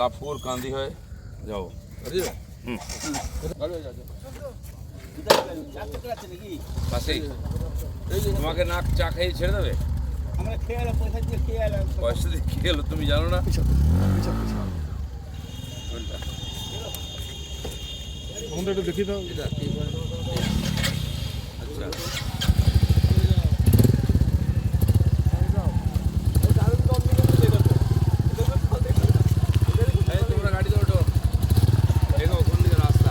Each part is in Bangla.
লাভপুর কান্দি হয়ে। যাও। হুম। পাশেই। তোমাকে নাক চা খেয়ে ছেড়ে দেবে? আমরা খেয়ে এলাম পয়সা দিয়ে খেয়ে হলো তুমি জানো না? আমাদের একটু দেখিয়ে দাও? আচ্ছা এই তোমরা গাড়িতে ওঠো দেখো কোন দিকে রাস্তা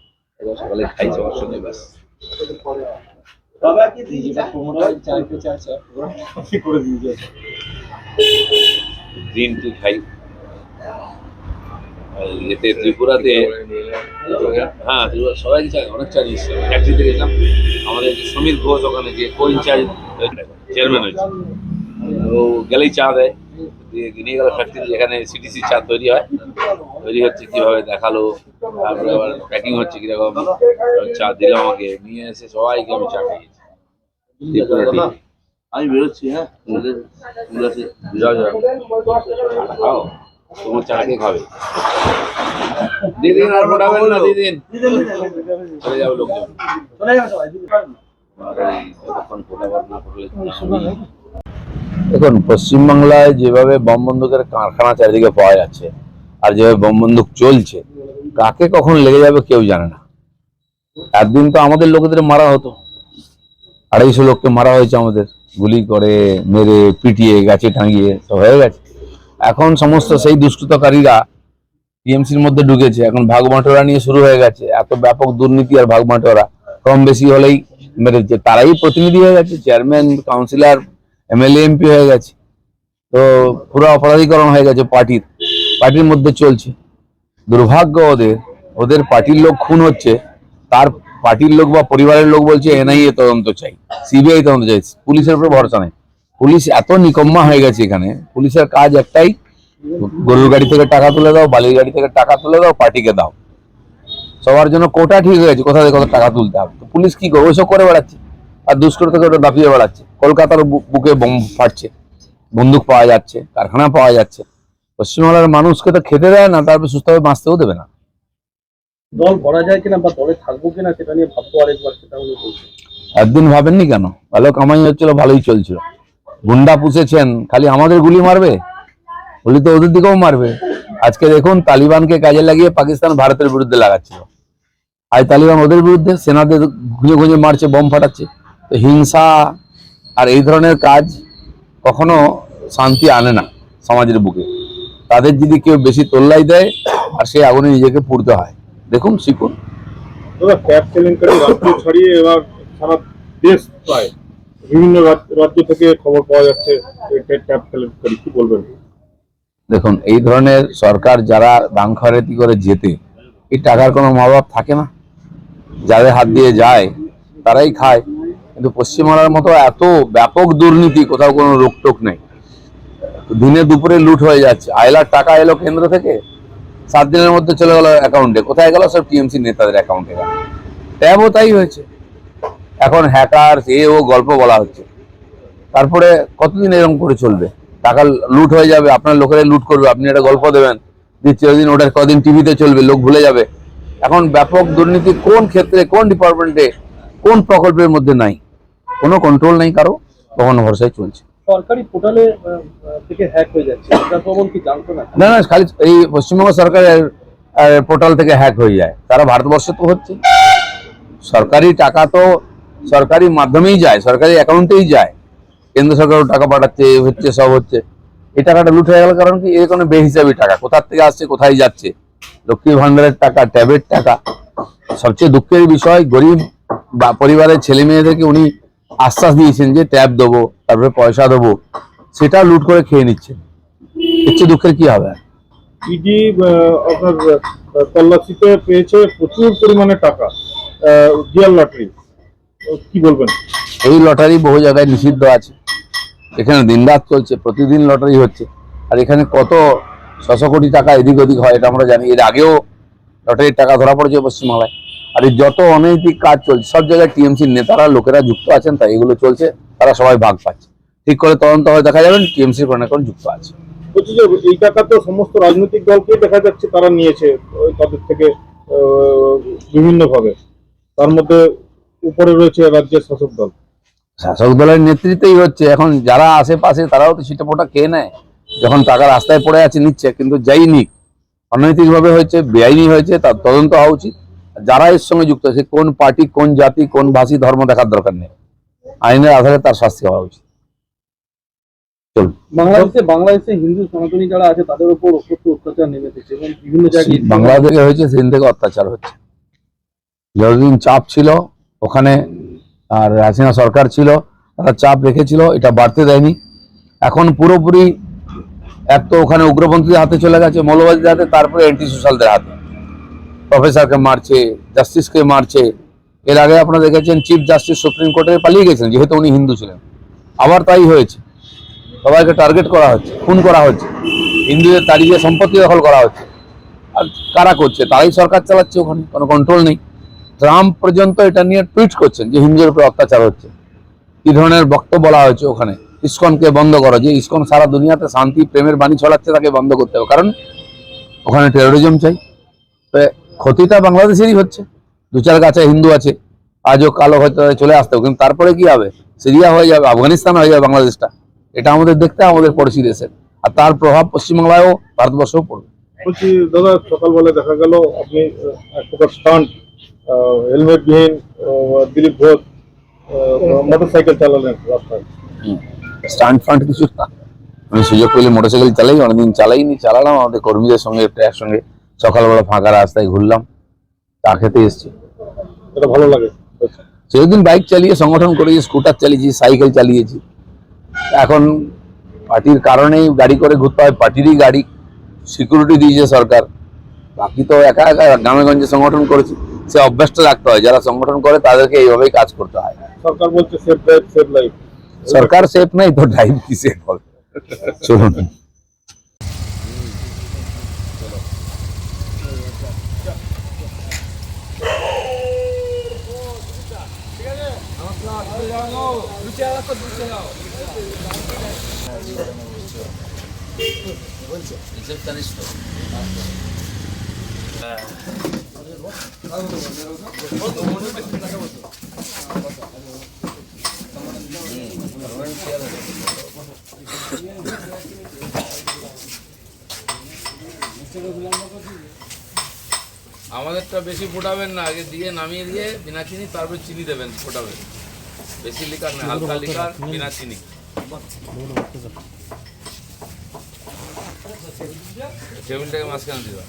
এবার সকালে ব্যাস। করে দিয়েছে গ্রিন টি খাই। এতে ত্রিপুরাতে হ্যাঁ ত্রিপুরা সবাই চা অনেক চা গেছিলাম আমাদের যে সমীর ঘোষ ওখানে যে কো ইনচার্জ চেয়ারম্যান হয়েছে। ও গেলেই চা দেয়। দিয়ে নিয়ে গেল ফ্যাক্টরি যেখানে সিটিসি চা তৈরি হয়। তৈরি হচ্ছে কীভাবে দেখাল। তারপরে আবার প্যাকিং হচ্ছে কীরকম চা দিল আমাকে নিয়ে এসে সবাইকে আমি চা খাইয়েছি। আমি বেরোচ্ছি হ্যাঁ? যাও যাও। চাটা খাও। তোমার চা কে খাবে? দিদিন আর ফোটাবেন না দিদিন চলে যাবে লোকজন। দেখুন পশ্চিমবাংলায় যেভাবে বোম বন্দুকের কারখানা চারিদিকে পাওয়া যাচ্ছে আর যেভাবে বোম বন্দুক চলছে কাকে কখন লেগে যাবে কেউ জানে না। একদিন তো আমাদের লোকেদের মারা হতো। আড়াইশো লোককে মারা হয়েছে আমাদের। গুলি করে, মেরে, পিটিয়ে, গাছে টাঙিয়ে, সব হয়ে গেছে। এখন সমস্ত সেই দুষ্কৃতকারীরা টিএমসির মধ্যে ঢুকেছে। এখন ভাগ বাঁটোয়ারা নিয়ে শুরু হয়ে গেছে। এত ব্যাপক দুর্নীতি আর ভাগ বাঁটোয়ারা। কম বেশি হলেই মেরেছে। তারাই প্রতিনিধি হয়ে গেছে। চেয়ারম্যান, কাউন্সিলর, এমএলএ, এমপি হয়ে গেছে। তো পুরো অপরাধীকরণ হয়ে গেছে পার্টির। পার্টির মধ্যে চলছে। দুর্ভাগ্য ওদের। ওদের পার্টির লোক খুন হচ্ছে। তার পার্টির লোক বা পরিবারের লোক বলছে, এনআইএ তদন্ত চাই, সিবিআই তদন্ত চাই, পুলিশের উপর ভরসা নেই। পুলিশ এত নিকম্মা হয়ে গেছে এখানে। পুলিশের কাজ একটাই, গরুর গাড়ি থেকে টাকা তুলে দাও, বালির গাড়ি থেকে টাকা তুলে দাও, পার্টিকে দাও। সবার জন্য কোটা ঠিক হয়েছে কোথা থেকে কত টাকা তুলতে হবে। তো পুলিশ কি করবে? ওইসব করে বেড়াচ্ছে। আর দুষ্কৃত থেকে ওটা দাপিয়ে বেড়াচ্ছে। কলকাতার বুকে বোম ফাটছে। বন্দুক পাওয়া যাচ্ছে, কারখানা পাওয়া যাচ্ছে। পশ্চিমবাংলার মানুষকে তো খেতে দেয় না তারপর সুস্থভাবে বাঁচতেও দেবে না। দল করা যায় কিনা বা দলে থাকব কিনা সেটা নিয়ে ভাববো আরেকবার সেটা একদিন ভাবেননি কেন? ভালো কামাই হচ্ছিল ভালোই চলছিল। গুন্ডা পুষেছেন খালি আমাদের গুলি মারবে? গুলি তো ওদের দিকেও মারবে। আজকে দেখুন তালিবানকে কাজে লাগিয়ে পাকিস্তান ভারতের বিরুদ্ধে লাগাচ্ছিল। আজ তালিবান ওদের বিরুদ্ধে সেনাদের খুঁজে খুঁজে মারছে বোম ফাটাচ্ছে। তো হিংসা আর এই ধরনের কাজ কখনো শান্তি আনে না সমাজের বুকে। তাদের যদি কেউ বেশি তোল্লাই দেয় আর সেই আগুনে নিজেকে পুড়তে হয়। দেখুন শিখুন। ক্যাব কেলেঙ্কারি রাজ্য ছাড়িয়ে এবার সারা দেশ বিভিন্ন রাজ্য থেকে খবর পাওয়া যাচ্ছে এই ক্যাব কেলেঙ্কারি কি বলবেন? দেখুন এই ধরনের সরকার যারা দান খয়রাতি করে যেতে এই টাকার কোনো মা বাপ থাকে না। যাদের হাত দিয়ে যায় তারাই খায়। কিন্তু পশ্চিমবাংলার মতো এত ব্যাপক দুর্নীতি কোথাও কোনো রোকটোক নেই। দিনে দুপুরে লুট হয়ে যাচ্ছে। আয়লার টাকা এলো কেন্দ্র থেকে? সাত দিনের মধ্যে চলে গেল অ্যাকাউন্টে কোথায় গেল? সব টিএমসি নেতাদের অ্যাকাউন্টে গেল। ট্যাবও তাই হয়েছে। এখন হ্যাকার এ ও গল্প বলা হচ্ছে। তারপরে কতদিন এরকম করে চলবে? টাকা লুট হয়ে যাবে, আপনার লোকেরা লুট করবে। আপনি একটা গল্প দেবেন। যে চিরদিন ওটা কদিন টিভিতে চলবে, লোক ভুলে যাবে। এখন ব্যাপক দুর্নীতি কোন ক্ষেত্রে, কোন ডিপার্টমেন্টে কোন প্রকল্পের মধ্যে নাই? কোনো কন্ট্রোল নেই কারও কখনো ভরসায় চলছে। সরকারি পোর্টালে থেকে হ্যাক হয়ে যাচ্ছে। এটা কি জানতো না? না না, খালি এই পশ্চিমবঙ্গ সরকারের পোর্টাল থেকে হ্যাক হয়ে যায়। তারা ভারতবর্ষে তো হচ্ছে। সরকারি টাকা তো সরকারি মাধ্যমেই যায়, সরকারি অ্যাকাউন্টেই যায়। কেন্দ্র সরকারও টাকা পাঠাচ্ছে হচ্ছে, সব হচ্ছে। এই টাকাটা লুট হয়ে গেল কারণ কি? এর কোনো বেহিসাবি টাকা। কোথার থেকে আসছে, কোথায় যাচ্ছে? লক্ষ্মী ভান্ডারের টাকা, ট্যাবের টাকা। সবচেয়ে দুঃখের বিষয়, গরিব বা পরিবারের ছেলে মেয়েদেরকে উনি আশ্বাস দিয়েছেন যে ট্যাব দেবো তারপরে পয়সা দেবো। সেটা লুট করে খেয়ে নিচ্ছে চেয়ে দুঃখের কি হবে? ইডি আপনার আহ, তল্লাশিতে পেয়েছে প্রচুর পরিমাণে টাকা। জিয়ার লটারি। কি বলবেন? এই লটারি বহু জায়গায় নিষিদ্ধ আছে। এখানে দিনরাত চলছে প্রতিদিন লটারি হচ্ছে। আর এখানে কত ছশো কোটি টাকা এদিক ওদিক হয় এটা আমরা জানি। এর আগেও লটারির টাকা ধরা পড়েছে পশ্চিমবাংলায়। আর এই যত অনৈতিক কাজ চলছে সব জায়গায় টিএমসির নেতারা লোকেরা যুক্ত আছেন তাই এগুলো চলছে তারা সবাই ভাগ পাচ্ছে। ঠিক করে তদন্ত হয়ে দেখা যাবেন টিএমসির কোনো কোনো যুক্ত আছে। বলছি যে এই টাকা তো সমস্ত রাজনৈতিক দলকেই দেখা যাচ্ছে তারা নিয়েছে ওই তাদের থেকে বিভিন্ন ভাবে তার মধ্যে উপরে রয়েছে রাজ্যের শাসক দল। শাসক দলের নেতৃত্বেই হচ্ছে এখন যারা আশেপাশে তারাও তো ছিটে ফোটা খেয়ে নেয়। যখন টাকা রাস্তায় পড়ে আছে নিচ্ছে কিন্তু যাই নিক অনৈতিকভাবে হয়েছে বেআইনি হয়েছে তার তদন্ত হওয়া উচিত। যারা এর সঙ্গে যুক্ত আছে কোন পার্টি কোন জাতি কোন ভাষী ধর্ম দেখার দরকার নেই। আইনের আধারে তার শাস্তি হওয়া উচিত। বাংলাদেশে বাংলাদেশে হিন্দু সনাতনী যারা আছে তাদের উপর অত্যাচার নেমে এবং বিভিন্ন জায়গায় বাংলাদেশে হয়েছে সেদিন থেকে অত্যাচার হচ্ছে। যতদিন চাপ ছিল ওখানে আর হাসিনা সরকার ছিল তারা চাপ রেখেছিল এটা বাড়তে দেয়নি। এখন পুরোপুরি এক তো ওখানে উগ্রপন্থীদের হাতে চলে গেছে মৌলবাদীদের হাতে তারপরে অ্যান্টি সোশ্যালদের হাতে। প্রফেসরকে মারছে জাস্টিসকে মারছে। এর আগে আপনারা দেখেছেন চিফ জাস্টিস সুপ্রিম কোর্টে পালিয়ে গেছেন, যেহেতু উনি হিন্দু ছিলেন। আবার তাই হয়েছে। সবাইকে টার্গেট করা হচ্ছে, খুন করা হচ্ছে। হিন্দুদের তাড়িয়ে সম্পত্তি দখল করা হচ্ছে। আর কারা করছে? তারাই সরকার চালাচ্ছে ওখানে, কোনো কন্ট্রোল নেই। ট্রাম্প পর্যন্ত এটা নিয়ে টুইট করছেন যে হিন্দুদের উপর অত্যাচার হচ্ছে। কি ধরনের বক্তব্য বলা হয়েছে ওখানে? ইসকনকে বন্ধ করো। যে ইসকন সারা দুনিয়াতে শান্তি, প্রেমের বাণী ছড়াচ্ছে তাকে বন্ধ করতে হবে। কারণ ওখানে টেরোরিজম চাই। তো ক্ষতিটা বাংলাদেশেরই হচ্ছে। দু চার গাছে হিন্দু আছে আজও কালো হয়তো চলে আসতে হবে কিন্তু তারপরে কি হবে? সিরিয়া হয়ে যাবে আফগানিস্তান হয়ে যাবে বাংলাদেশটা। এটা আমাদের দেখতে আমাদের পড়োশি দেশের। আর তার প্রভাব পশ্চিমবাংলায়ও ভারতবর্ষেও পড়বে। বলছি দাদা সকালবেলা দেখা গেল আপনি এক প্রকার স্টান্ট হেলমেট বিহীন আহ, দিলীপ ঘোষ মোটর সাইকেল চালালেন রাস্তায়। স্ট্যান্ড ফান্ড কিছু না। আমি সুযোগ পেলে মোটরসাইকেল চালাই অনেকদিন চালাইনি চালালাম আমাদের কর্মীদের সঙ্গে একটু একসঙ্গে সকালবেলা ফাঁকা রাস্তায় ঘুরলাম চা খেতে এসছি। এটা ভালো লাগে। সেদিন বাইক চালিয়ে সংগঠন করেছি স্কুটার চালিয়েছি সাইকেল চালিয়েছি। এখন পার্টির কারণেই গাড়ি করে ঘুরতে হয় পার্টিরই গাড়ি সিকিউরিটি দিয়েছে সরকার। বাকি তো একা একা গ্রামে গঞ্জে সংগঠন করেছি সে অভ্যাসটা রাখতে হয়। যারা সংগঠন করে তাদেরকে এইভাবেই কাজ করতে হয়। সরকার বলছে সেফ ড্রাইভ সেফ লাইফ সরকার সেফ নাই তো ড্রাইভ কি সেফ হবে? চলুন। আমাদেরটা বেশি ফোটাবেন না আগে দিয়ে নামিয়ে দিয়ে বিনা চিনি তারপর চিনি দেবেন ফোটাবেন। বেশি লিকার না হালকা লিকার বিনা চিনি টেবিলটাকে মাঝখানে দিবা